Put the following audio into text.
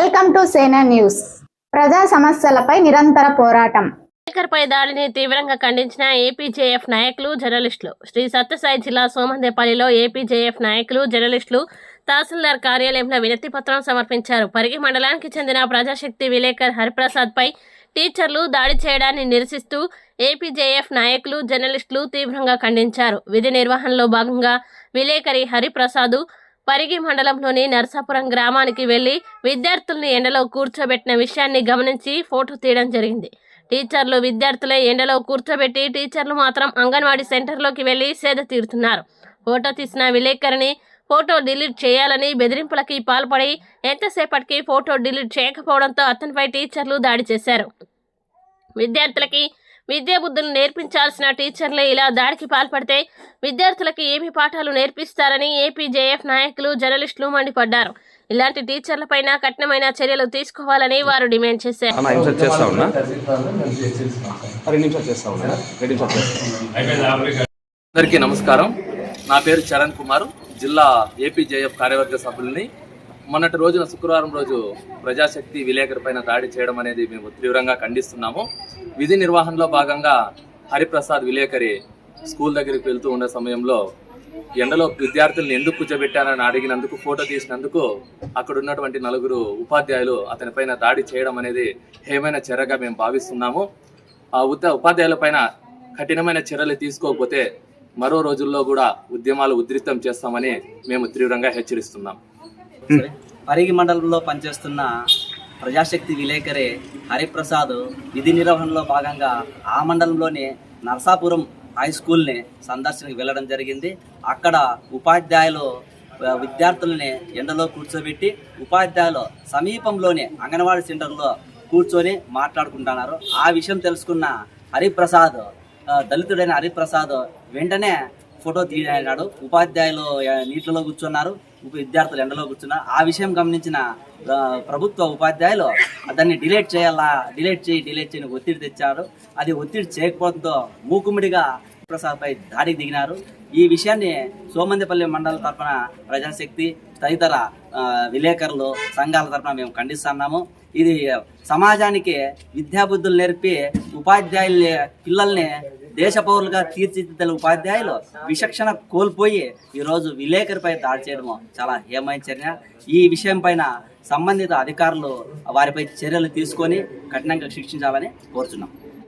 Welcome to సేనా news. ప్రజా సమస్యలపై నిరంతర పోరాటం. పై దాడిని తీవ్రంగా ఖండించిన ఏపీజేఎఫ్ నాయకులు జర్నలిస్టులు. శ్రీ సత్యసాయి జిల్లా సోమందేపల్లిలో ఏపీజేఎఫ్ నాయకులు జర్నలిస్టులు తహసీల్దార్ కార్యాలయంలో వినతి పత్రం సమర్పించారు. పరిగి మండలానికి చెందిన ప్రజాశక్తి విలేకర్ హరిప్రసాద్ పై టీచర్లు దాడి చేయడాన్ని నిరసిస్తూ ఏపీజేఎఫ్ నాయకులు జర్నలిస్టులు తీవ్రంగా ఖండించారు. విధి నిర్వహణలో భాగంగా విలేకరి హరిప్రసాద్ పరిగి మండలంలోని నరసాపురం గ్రామానికి వెళ్ళి విద్యార్థుల్ని ఎండలో కూర్చోబెట్టిన విషయాన్ని గమనించి ఫోటో తీయడం జరిగింది. టీచర్లు విద్యార్థులే ఎండలో కూర్చోబెట్టి టీచర్లు మాత్రం అంగన్వాడీ సెంటర్లోకి వెళ్ళి సేద తీరుతున్నారు. ఫోటో తీసిన విలేకరిని ఫోటో డిలీట్ చేయాలని బెదిరింపులకి పాల్పడి ఎంతసేపటికి ఫోటో డిలీట్ చేయకపోవడంతో అతనిపై టీచర్లు దాడి చేశారు. విద్యార్థులకి విద్యా బుద్ధులు నేర్పించాల్సిన టీచర్లే ఇలా దాడికి పాల్పడితే విద్యార్థులకి ఏమి పాఠాలు నేర్పిస్తారని ఏపీజేఎఫ్ నాయకులు జర్నలిస్టులు మండిపడ్డారు. ఇలాంటి టీచర్లపైన కఠినమైన చర్యలు తీసుకోవాలని వారు డిమాండ్ చేశారు. అందరికీ నమస్కారం. నా పేరు చరణ్ కుమార్. జిల్లా ఏపీజేఎఫ్ కార్యవర్గ సభ్యుల్ని మొన్నటి రోజున శుక్రవారం రోజు ప్రజాశక్తి విలేకరు పైన దాడి చేయడం అనేది మేము తీవ్రంగా ఖండిస్తున్నాము. విధి నిర్వహణలో భాగంగా హరిప్రసాద్ విలేకరి స్కూల్ దగ్గరికి వెళ్తూ ఉన్న సమయంలో ఎండలో విద్యార్థుల్ని ఎందుకు కూర్చోబెట్టారని అడిగినందుకు ఫోటో తీసినందుకు అక్కడ ఉన్నటువంటి నలుగురు ఉపాధ్యాయులు అతనిపైన దాడి చేయడం అనేది హేమైన చర్యగా మేము భావిస్తున్నాము. ఆ ఉత్త ఉపాధ్యాయుల పైన కఠినమైన చర్యలు తీసుకోకపోతే మరో రోజుల్లో కూడా ఉద్యమాలు ఉధృతం చేస్తామని మేము తీవ్రంగా హెచ్చరిస్తున్నాం. పరిగి మండలంలో పనిచేస్తున్న ప్రజాశక్తి విలేకరి హరిప్రసాద్ విధి నిర్వహణలో భాగంగా ఆ మండలంలోని నర్సాపురం హై స్కూల్ని సందర్శనకు వెళ్ళడం జరిగింది. అక్కడ ఉపాధ్యాయులు విద్యార్థులని ఎండలో కూర్చోబెట్టి ఉపాధ్యాయులు సమీపంలోని అంగన్వాడీ సెంటర్లో కూర్చొని మాట్లాడుకుంటున్నారు. ఆ విషయం తెలుసుకున్న హరిప్రసాద్ దళితుడైన హరిప్రసాద్ వెంటనే ఫోటో తీయనాడు ఉపాధ్యాయులు నీటిలో కూర్చున్నారు. ఉప- విద్యార్థులు ఎండలో కూర్చున్నారు. ఆ విషయం గమనించిన ప్రభుత్వ ఉపాధ్యాయులు దాన్ని డిలీట్ చేయాలా డిలీట్ చేయి డిలీట్ చేయని ఒత్తిడి తెచ్చారు. అది ఒత్తిడి చేయకపోవడంతో మూకుమిడిగా ప్రసాద్పై దాడికి దిగినారు. ఈ విషయాన్ని సోమందిపల్లి మండల తరఫున ప్రజాశక్తి తదితర విలేకరులు సంఘాల తరఫున మేము ఖండిస్తున్నాము. ఇది సమాజానికి విద్యాబుద్ధులు నేర్పి ఉపాధ్యాయుల్ని పిల్లల్ని దేశ పౌరులుగా తీర్చిదిద్దల ఉపాధ్యాయులు విచక్షణ కోల్పోయి ఈరోజు విలేకరిపై దాడి చేయడం చాలా హేమైన చర్య. ఈ విషయం పైన సంబంధిత అధికారులు వారిపై చర్యలు తీసుకొని కఠినంగా శిక్షించాలని కోరుచున్నాం